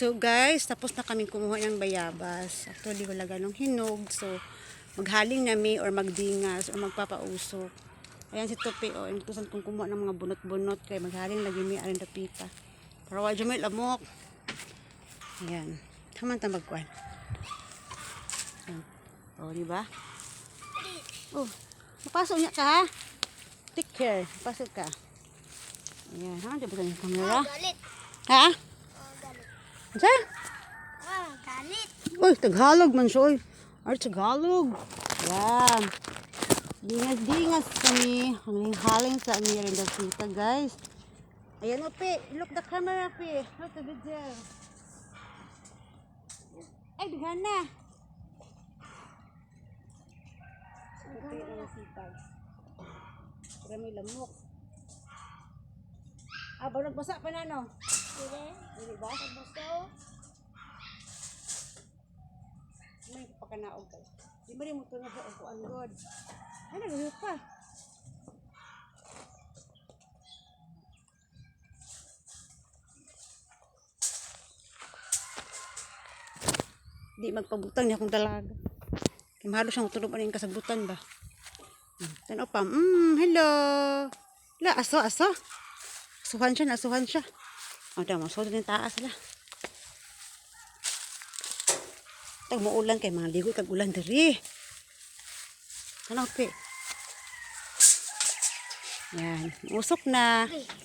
So guys, tapos na kaming kumuha ng bayabas. Actually, wala ganong hinog. So, maghaling nami or magdingas or magpapausok. Ayan si Tupi, o. Oh, inutusan kong kumuha ng mga bunot-bunot. Kaya maghaling lagi mi arin pita. Para wala may lamok. Ayan. Haman ta magkuhan. O, di ba? Oh, mapasok niya ka ha? Take care. Pasok ka. Ayan, ha? Diba sa yung camera? Galit. Ha? Oh. Sa? Ah, galit. Uy, Tagalog man siya. uy. Ay, Tagalog. Yan. Dingas-dingas kami. Ang haling sa amir and the guys. Ayan o, Pi. Look the camera, Pi. Look the video. Ay, duhan na. Pi, ang sipag. Para may lamok. Ah, barang basa pa na, no? Sige. Hindi ba? Gusto. may pakanaog kay. Di ba rin mo na sa upuan God? Ay, nagulog pa. Di magpabutang niya akong dalaga. Kaya mahalo siyang tulog ano yung kasabutan ba? Tanaw pa. Mm, hello. La, aso, aso. Asuhan siya, nasuhan siya. O, tama, so din taas la. Tag mo ulan kay mga ligoy kag ulan diri. Ano pe? Yan, usok na. Okay.